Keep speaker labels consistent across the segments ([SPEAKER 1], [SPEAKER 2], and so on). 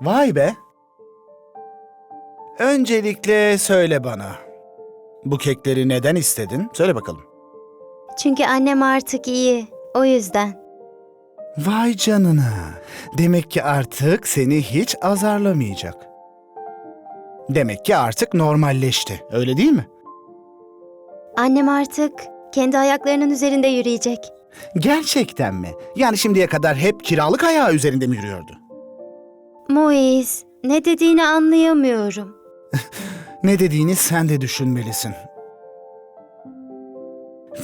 [SPEAKER 1] Vay be. Öncelikle söyle bana. Bu kekleri neden istedin? Söyle bakalım.
[SPEAKER 2] Çünkü annem artık iyi. O yüzden.
[SPEAKER 1] Vay canına. Demek ki artık seni hiç azarlamayacak. Demek ki artık normalleşti. Öyle değil mi?
[SPEAKER 2] Annem artık kendi ayaklarının üzerinde yürüyecek.
[SPEAKER 1] Gerçekten mi? Yani şimdiye kadar hep kiralık ayağı üzerinde mi yürüyordu?
[SPEAKER 2] Moiz, ne dediğini anlayamıyorum.
[SPEAKER 1] Ne dediğini sen de düşünmelisin.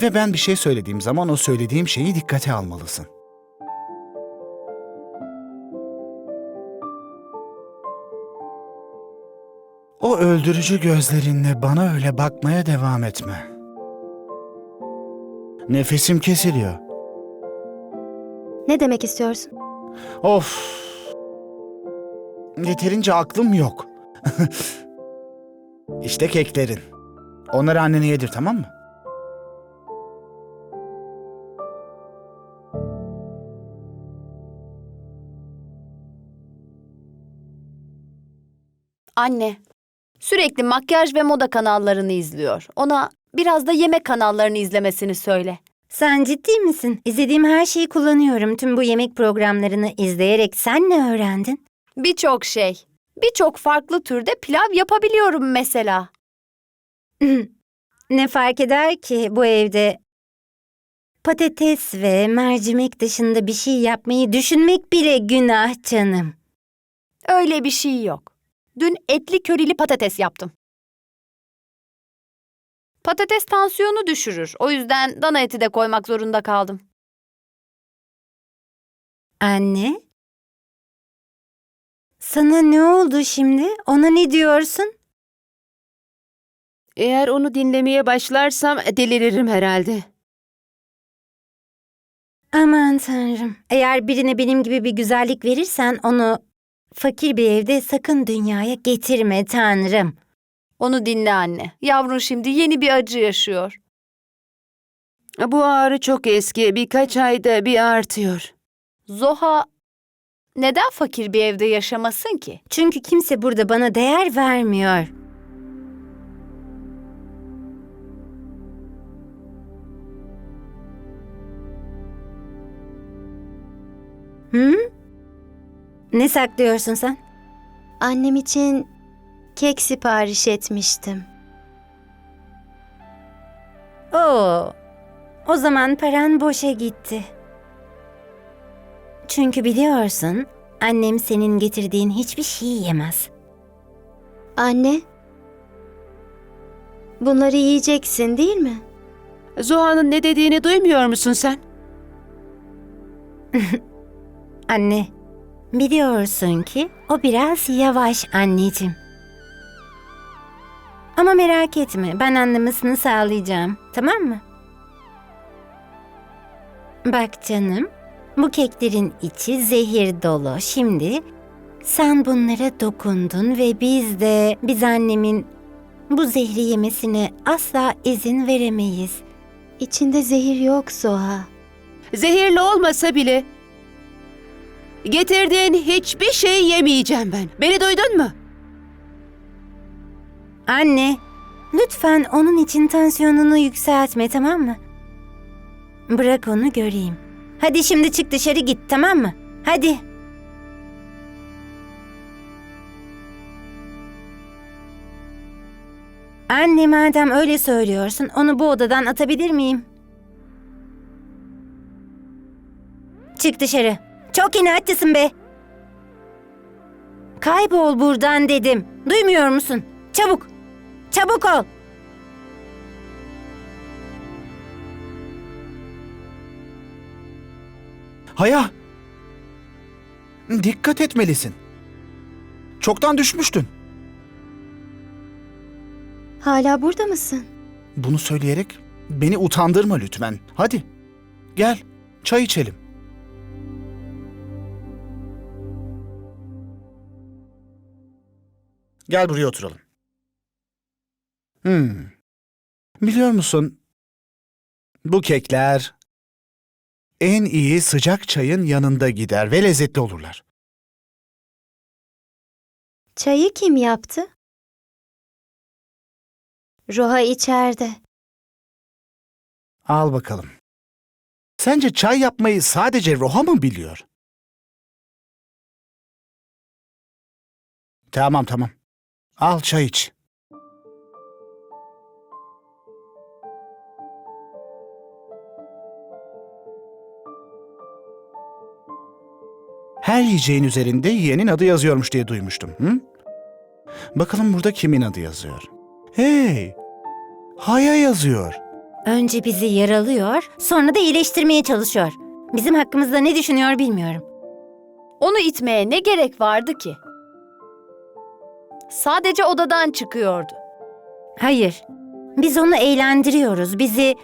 [SPEAKER 1] Ve ben bir şey söylediğim zaman o söylediğim şeyi dikkate almalısın. O öldürücü gözlerinle bana öyle bakmaya devam etme. Nefesim kesiliyor.
[SPEAKER 2] Ne demek istiyorsun?
[SPEAKER 1] Of. Yeterince aklım yok. işte keklerin. Onları annene yedir tamam mı?
[SPEAKER 3] Anne, sürekli makyaj ve moda kanallarını izliyor. Ona biraz da yemek kanallarını izlemesini söyle.
[SPEAKER 4] Sen ciddi misin? İzlediğim her şeyi kullanıyorum. Tüm bu yemek programlarını izleyerek sen ne öğrendin?
[SPEAKER 3] Birçok şey. Birçok farklı türde pilav yapabiliyorum mesela.
[SPEAKER 4] ne fark eder ki bu evde patates ve mercimek dışında bir şey yapmayı düşünmek bile günah canım.
[SPEAKER 3] Öyle bir şey yok. Dün etli körili patates yaptım. Patates tansiyonu düşürür. O yüzden dana eti de koymak zorunda kaldım.
[SPEAKER 4] Anne? Sana ne oldu şimdi? Ona ne diyorsun?
[SPEAKER 5] Eğer onu dinlemeye başlarsam deliririm herhalde.
[SPEAKER 4] Aman tanrım. Eğer birine benim gibi bir güzellik verirsen onu fakir bir evde sakın dünyaya getirme tanrım.
[SPEAKER 3] Onu dinle anne. Yavrun şimdi yeni bir acı yaşıyor.
[SPEAKER 5] Bu ağrı çok eski, birkaç ayda bir artıyor.
[SPEAKER 3] Zoha neden fakir bir evde yaşamasın ki?
[SPEAKER 4] Çünkü kimse burada bana değer vermiyor. Hı? Ne saklıyorsun sen?
[SPEAKER 2] Annem için kek sipariş etmiştim.
[SPEAKER 4] Oo. O zaman paran boşa gitti. Çünkü biliyorsun, annem senin getirdiğin hiçbir şeyi yemez.
[SPEAKER 2] Anne, bunları yiyeceksin değil mi?
[SPEAKER 5] Zoha'nın ne dediğini duymuyor musun sen?
[SPEAKER 4] Anne, biliyorsun ki o biraz yavaş anneciğim. Ama merak etme, ben anlamasını sağlayacağım, tamam mı? Bak canım, bu keklerin içi zehir dolu. Şimdi sen bunlara dokundun ve biz de, biz annemin bu zehri yemesine asla izin veremeyiz.
[SPEAKER 2] İçinde zehir yok Zoha.
[SPEAKER 5] Zehirli olmasa bile getirdiğin hiçbir şey yemeyeceğim ben. Beni duydun mu?
[SPEAKER 4] Anne, lütfen onun için tansiyonunu yükseltme tamam mı? Bırak onu göreyim. Hadi şimdi çık dışarı git tamam mı? Hadi. Anne madem öyle söylüyorsun onu bu odadan atabilir miyim? Çık dışarı. Çok inatçısın be. Kaybol buradan dedim. Duymuyor musun? Çabuk. Çabuk ol.
[SPEAKER 1] Haya! Dikkat etmelisin. Çoktan düşmüştün.
[SPEAKER 2] Hala burada mısın?
[SPEAKER 1] Bunu söyleyerek beni utandırma lütfen. Hadi. Gel. Çay içelim. Gel buraya oturalım. Hmm. Biliyor musun? Bu kekler en iyi sıcak çayın yanında gider ve lezzetli olurlar.
[SPEAKER 2] Çayı kim yaptı? Roha içeride.
[SPEAKER 1] Al bakalım. Sence çay yapmayı sadece Roha mı biliyor? Tamam tamam. Al çay iç. Her yiyeceğin üzerinde yiyenin adı yazıyormuş diye duymuştum. Hı? Bakalım burada kimin adı yazıyor? Hey! Haya yazıyor.
[SPEAKER 4] Önce bizi yaralıyor, sonra da iyileştirmeye çalışıyor. Bizim hakkımızda ne düşünüyor bilmiyorum.
[SPEAKER 3] Onu itmeye ne gerek vardı ki? Sadece odadan çıkıyordu.
[SPEAKER 4] Hayır. Biz onu eğlendiriyoruz. Bizi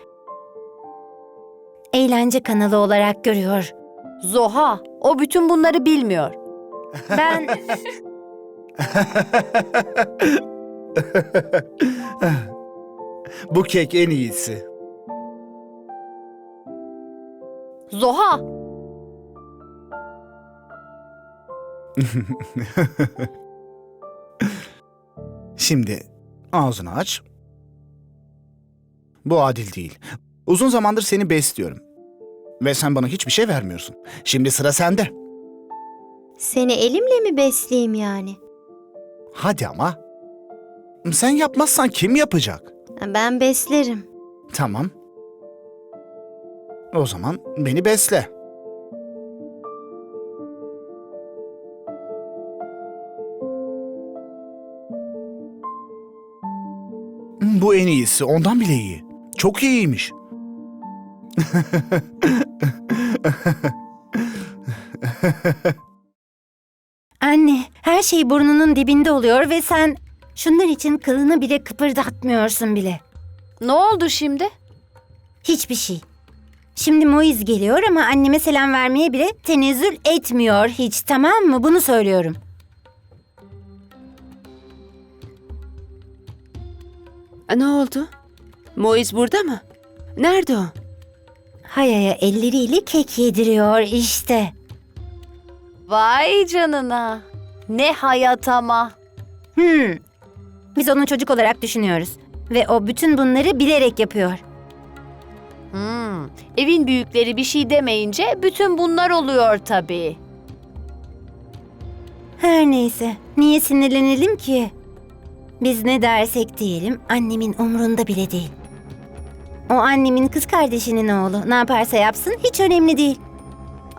[SPEAKER 4] eğlence kanalı olarak görüyor.
[SPEAKER 3] Zoha, o bütün bunları bilmiyor.
[SPEAKER 4] Ben
[SPEAKER 1] Bu kek en iyisi.
[SPEAKER 3] Zoha,
[SPEAKER 1] Şimdi ağzını aç. Bu adil değil. Uzun zamandır seni besliyorum. Ve sen bana hiçbir şey vermiyorsun. Şimdi sıra sende.
[SPEAKER 2] Seni elimle mi besleyeyim yani?
[SPEAKER 1] Hadi ama. Sen yapmazsan kim yapacak?
[SPEAKER 2] Ben beslerim.
[SPEAKER 1] Tamam. O zaman beni besle. Bu en iyisi. Ondan bile iyi. Çok iyiymiş.
[SPEAKER 4] Anne, her şey burnunun dibinde oluyor ve sen şunlar için kılını bile kıpırdatmıyorsun bile.
[SPEAKER 3] ne oldu şimdi?
[SPEAKER 4] Hiçbir şey. Şimdi Moiz geliyor ama anneme selam vermeye bile tenezzül etmiyor hiç tamam mı? Bunu söylüyorum.
[SPEAKER 5] Ne oldu? Moiz burada mı? Nerede o?
[SPEAKER 4] Hayaya elleriyle kek yediriyor işte.
[SPEAKER 3] Vay canına. Ne hayat ama.
[SPEAKER 4] Hmm. Biz onu çocuk olarak düşünüyoruz. Ve o bütün bunları bilerek yapıyor.
[SPEAKER 3] Hmm, evin büyükleri bir şey demeyince bütün bunlar oluyor tabii.
[SPEAKER 4] Her neyse. Niye sinirlenelim ki? Biz ne dersek diyelim annemin umrunda bile değil. O annemin kız kardeşinin oğlu. Ne yaparsa yapsın hiç önemli değil.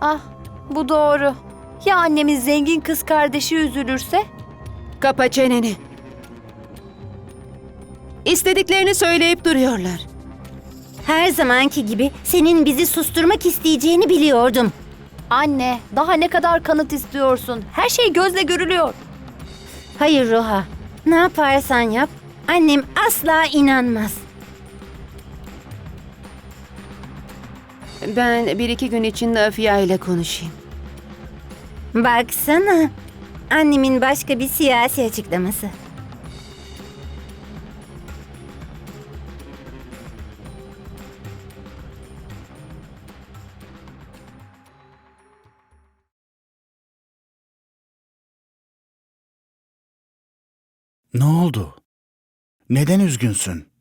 [SPEAKER 3] Ah, bu doğru. Ya annemin zengin kız kardeşi üzülürse?
[SPEAKER 5] Kapa çeneni. İstediklerini söyleyip duruyorlar.
[SPEAKER 4] Her zamanki gibi senin bizi susturmak isteyeceğini biliyordum.
[SPEAKER 3] Anne, daha ne kadar kanıt istiyorsun? Her şey gözle görülüyor.
[SPEAKER 4] Hayır Roha. Ne yaparsan yap annem asla inanmaz.
[SPEAKER 5] Ben bir iki gün için Afia ile konuşayım.
[SPEAKER 4] Baksana. Annemin başka bir siyasi açıklaması.
[SPEAKER 1] Ne oldu? Neden üzgünsün?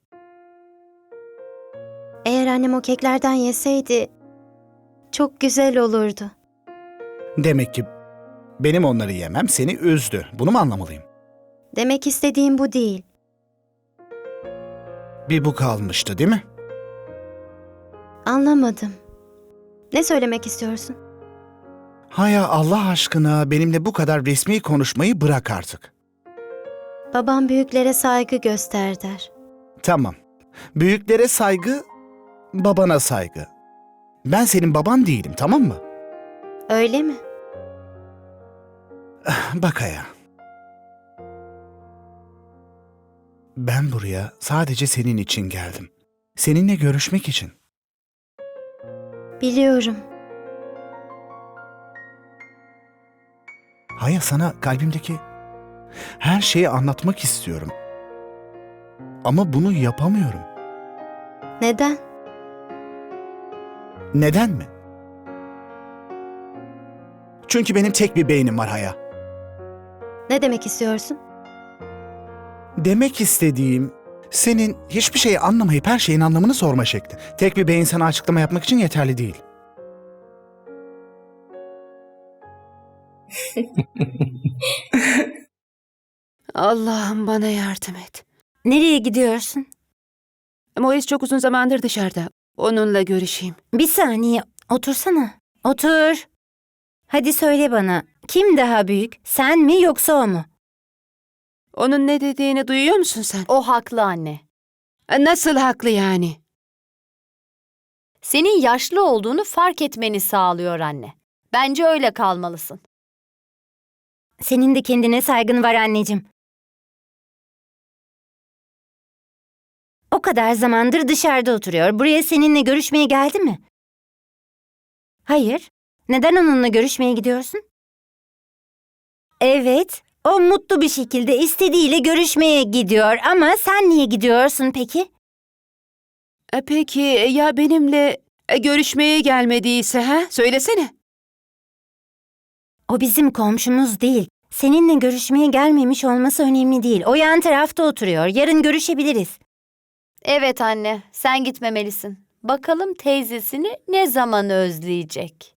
[SPEAKER 2] Annem o keklerden yeseydi çok güzel olurdu.
[SPEAKER 1] Demek ki benim onları yemem seni üzdü. Bunu mu anlamalıyım?
[SPEAKER 2] Demek istediğim bu değil.
[SPEAKER 1] Bir bu kalmıştı değil mi?
[SPEAKER 2] Anlamadım. Ne söylemek istiyorsun?
[SPEAKER 1] Haya Allah aşkına benimle bu kadar resmi konuşmayı bırak artık.
[SPEAKER 2] Babam büyüklere saygı göster der.
[SPEAKER 1] Tamam. Büyüklere saygı, babana saygı. Ben senin baban değilim tamam mı?
[SPEAKER 2] Öyle mi?
[SPEAKER 1] Bak Haya. Ben buraya sadece senin için geldim. Seninle görüşmek için.
[SPEAKER 2] Biliyorum.
[SPEAKER 1] Haya sana kalbimdeki her şeyi anlatmak istiyorum. Ama bunu yapamıyorum.
[SPEAKER 2] Neden?
[SPEAKER 1] Neden mi? Çünkü benim tek bir beynim var Haya.
[SPEAKER 2] Ne demek istiyorsun?
[SPEAKER 1] Demek istediğim senin hiçbir şeyi anlamayıp her şeyin anlamını sorma şekli. Tek bir beyin sana açıklama yapmak için yeterli değil.
[SPEAKER 5] Allah'ım bana yardım et.
[SPEAKER 4] Nereye gidiyorsun?
[SPEAKER 5] Mois çok uzun zamandır dışarıda. Onunla görüşeyim.
[SPEAKER 4] Bir saniye, otursana. Otur. Hadi söyle bana, kim daha büyük? Sen mi yoksa o mu?
[SPEAKER 5] Onun ne dediğini duyuyor musun sen?
[SPEAKER 3] O haklı anne.
[SPEAKER 5] Nasıl haklı yani?
[SPEAKER 3] Senin yaşlı olduğunu fark etmeni sağlıyor anne. Bence öyle kalmalısın.
[SPEAKER 4] Senin de kendine saygın var anneciğim. O kadar zamandır dışarıda oturuyor. Buraya seninle görüşmeye geldi mi? Hayır. Neden onunla görüşmeye gidiyorsun? Evet, o mutlu bir şekilde istediğiyle görüşmeye gidiyor ama sen niye gidiyorsun peki?
[SPEAKER 5] E peki ya benimle e, görüşmeye gelmediyse ha? Söylesene.
[SPEAKER 4] O bizim komşumuz değil. Seninle görüşmeye gelmemiş olması önemli değil. O yan tarafta oturuyor. Yarın görüşebiliriz.
[SPEAKER 3] Evet anne, sen gitmemelisin. Bakalım teyzesini ne zaman özleyecek?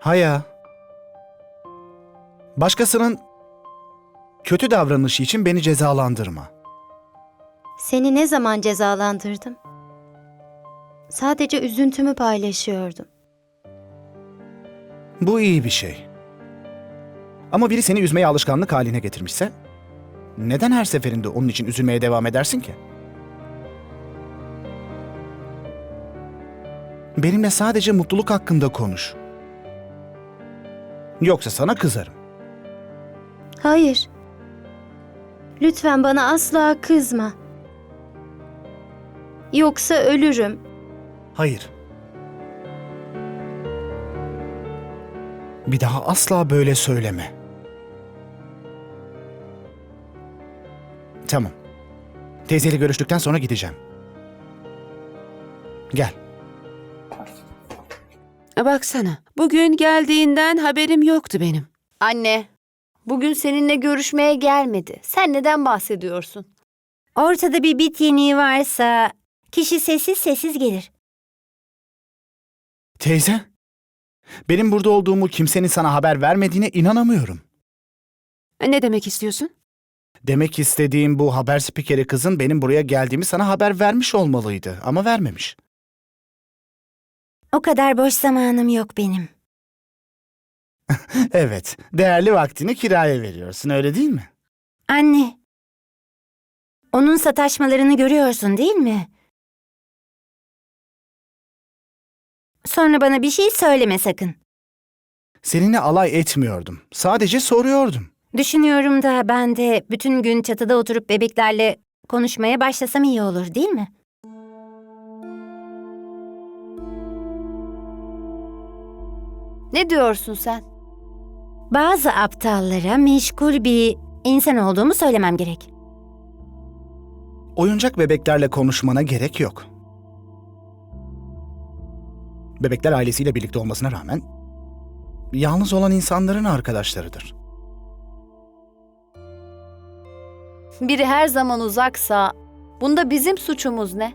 [SPEAKER 1] Haya. Başkasının kötü davranışı için beni cezalandırma.
[SPEAKER 2] Seni ne zaman cezalandırdım? Sadece üzüntümü paylaşıyordum.
[SPEAKER 1] Bu iyi bir şey. Ama biri seni üzmeyi alışkanlık haline getirmişse, neden her seferinde onun için üzülmeye devam edersin ki? Benimle sadece mutluluk hakkında konuş. Yoksa sana kızarım.
[SPEAKER 2] Hayır. Lütfen bana asla kızma. Yoksa ölürüm.
[SPEAKER 1] Hayır. Bir daha asla böyle söyleme. Tamam. Teyzeyle görüştükten sonra gideceğim. Gel.
[SPEAKER 5] Baksana. Bugün geldiğinden haberim yoktu benim.
[SPEAKER 3] Anne, bugün seninle görüşmeye gelmedi. Sen neden bahsediyorsun?
[SPEAKER 4] Ortada bir bit yeniği varsa kişi sessiz sessiz gelir.
[SPEAKER 1] Teyze. Benim burada olduğumu kimsenin sana haber vermediğine inanamıyorum.
[SPEAKER 5] Ne demek istiyorsun?
[SPEAKER 1] Demek istediğim bu haber spikeri kızın benim buraya geldiğimi sana haber vermiş olmalıydı ama vermemiş.
[SPEAKER 4] O kadar boş zamanım yok benim.
[SPEAKER 1] Evet, değerli vaktini kiraya veriyorsun öyle değil mi?
[SPEAKER 4] Anne. Onun sataşmalarını görüyorsun değil mi? Sonra bana bir şey söyleme sakın.
[SPEAKER 1] Seninle alay etmiyordum. Sadece soruyordum.
[SPEAKER 4] Düşünüyorum da ben de bütün gün çatıda oturup bebeklerle konuşmaya başlasam iyi olur değil mi?
[SPEAKER 3] Ne diyorsun sen?
[SPEAKER 4] Bazı aptallara meşgul bir insan olduğumu söylemem gerek.
[SPEAKER 1] Oyuncak bebeklerle konuşmana gerek yok. Bebekler ailesiyle birlikte olmasına rağmen yalnız olan insanların arkadaşlarıdır.
[SPEAKER 3] Biri her zaman uzaksa bunda bizim suçumuz ne?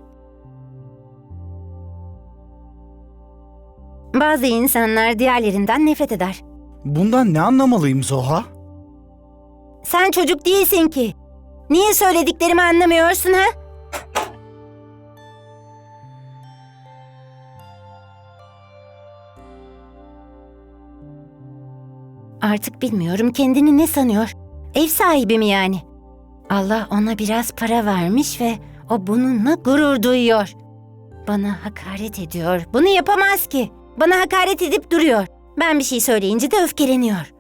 [SPEAKER 4] Bazı insanlar diğerlerinden nefret eder.
[SPEAKER 1] Bundan ne anlamalıyım Zoha?
[SPEAKER 4] Sen çocuk değilsin ki. Niye söylediklerimi anlamıyorsun ha? Artık bilmiyorum kendini ne sanıyor. Ev sahibi mi yani? Allah ona biraz para vermiş ve o bununla gurur duyuyor. Bana hakaret ediyor. Bunu yapamaz ki. Bana hakaret edip duruyor. Ben bir şey söyleyince de öfkeleniyor.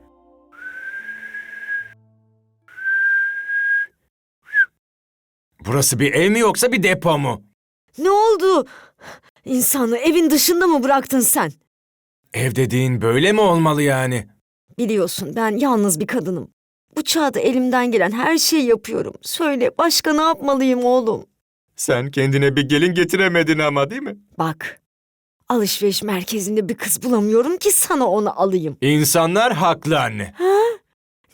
[SPEAKER 6] Burası bir ev mi yoksa bir depo mu?
[SPEAKER 7] Ne oldu? İnsanı evin dışında mı bıraktın sen?
[SPEAKER 6] Ev dediğin böyle mi olmalı yani?
[SPEAKER 7] Biliyorsun ben yalnız bir kadınım. Bu çağda elimden gelen her şeyi yapıyorum. Söyle başka ne yapmalıyım oğlum?
[SPEAKER 6] Sen kendine bir gelin getiremedin ama değil mi?
[SPEAKER 7] Bak. Alışveriş merkezinde bir kız bulamıyorum ki sana onu alayım.
[SPEAKER 6] İnsanlar haklı anne.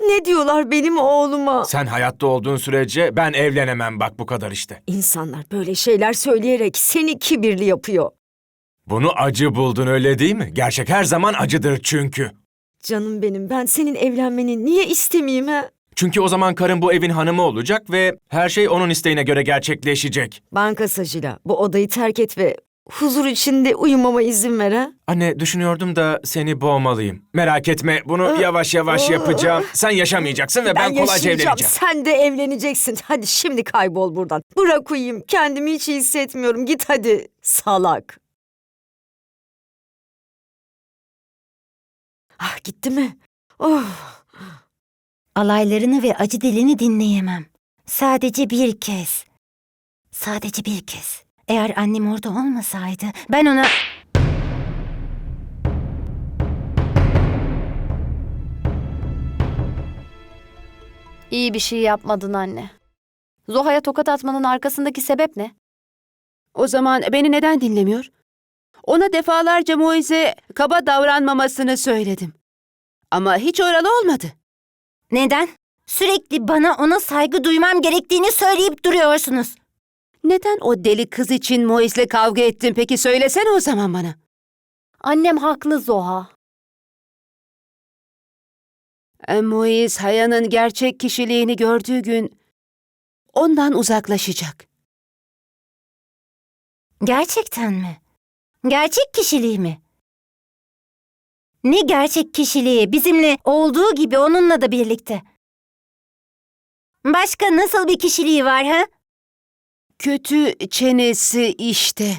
[SPEAKER 7] Ne diyorlar benim oğluma?
[SPEAKER 6] Sen hayatta olduğun sürece ben evlenemem bak bu kadar işte.
[SPEAKER 7] İnsanlar böyle şeyler söyleyerek seni kibirli yapıyor.
[SPEAKER 6] Bunu acı buldun öyle değil mi? Gerçek her zaman acıdır çünkü.
[SPEAKER 7] Canım benim ben senin evlenmeni niye istemeyeyim ha?
[SPEAKER 6] Çünkü o zaman karın bu evin hanımı olacak ve her şey onun isteğine göre gerçekleşecek.
[SPEAKER 7] Banka sacıyla bu odayı terk et ve huzur içinde uyumama izin ver ha?
[SPEAKER 6] Anne düşünüyordum da seni boğmalıyım. Merak etme bunu yavaş yavaş yapacağım. Sen yaşamayacaksın ve ben, kolayca
[SPEAKER 7] yaşayacağım,
[SPEAKER 6] evleneceğim.
[SPEAKER 7] Sen de evleneceksin. Hadi şimdi kaybol buradan. Bırak uyuyayım. Kendimi hiç iyi hissetmiyorum. Git hadi. Salak. Ah gitti mi? Oh.
[SPEAKER 4] Alaylarını ve acı dilini dinleyemem. Sadece bir kez. Sadece bir kez. Eğer annem orada olmasaydı ben ona...
[SPEAKER 3] İyi bir şey yapmadın anne. Zoha'ya tokat atmanın arkasındaki sebep ne?
[SPEAKER 5] O zaman beni neden dinlemiyor? Ona defalarca Moise kaba davranmamasını söyledim. Ama hiç oralı olmadı.
[SPEAKER 4] Neden? Sürekli bana ona saygı duymam gerektiğini söyleyip duruyorsunuz.
[SPEAKER 5] Neden o deli kız için Moise'le kavga ettin peki söylesene o zaman bana.
[SPEAKER 3] Annem haklı Zoha.
[SPEAKER 5] E, Moise Haya'nın gerçek kişiliğini gördüğü gün ondan uzaklaşacak.
[SPEAKER 4] Gerçekten mi? Gerçek kişiliği mi? Ne gerçek kişiliği bizimle olduğu gibi onunla da birlikte. Başka nasıl bir kişiliği var ha?
[SPEAKER 5] Kötü çenesi işte.